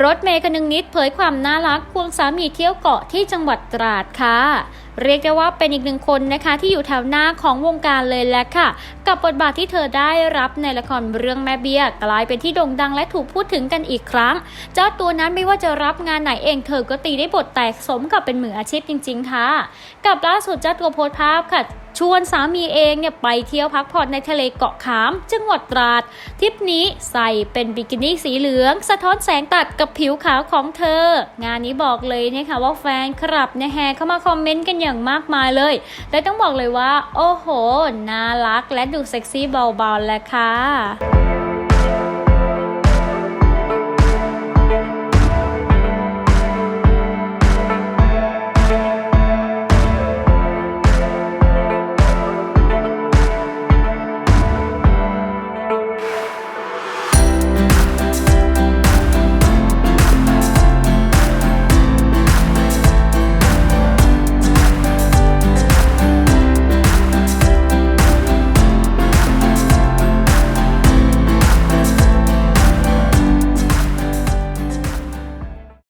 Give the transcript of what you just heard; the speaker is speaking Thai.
รถเมย์คนึงนิดเผยความน่ารักควงสามีเที่ยวเกาะที่จังหวัดตราดค่ะ เรียกได้ว่าเป็นอีกหนึ่งคนนะคะ ที่อยู่แถวหน้าของวงการเลยแหละค่ะ กับบทบาทที่เธอได้รับในละครเรื่องแม่เบี้ยกลายเป็นที่โด่งดังและถูกพูดถึงกันอีกครั้ง เจ้าตัวนั้นไม่ว่าจะรับงานไหนเองเธอก็ตีได้บทแตกสมกับเป็นมืออาชีพจริง ๆ ค่ะ กับล่าสุดเจ้าตัวโพสต์ภาพค่ะ ชวนสามีเองเนี่ยไปเที่ยวพักผ่อนในทะเลเกาะขาม จังหวัดตราดทริปนี้ใส่เป็นบิกินี่สีเหลือง สะท้อนแสงตัดกับผิวขาวของเธอ งานนี้บอกเลยนะคะว่าแฟนคลับเนี่ยแห่เข้ามาคอมเมนต์กันอย่างมากมายเลย และต้องบอกเลยว่า โอ้โห น่ารักและดูเซ็กซี่เบาๆแหละค่ะ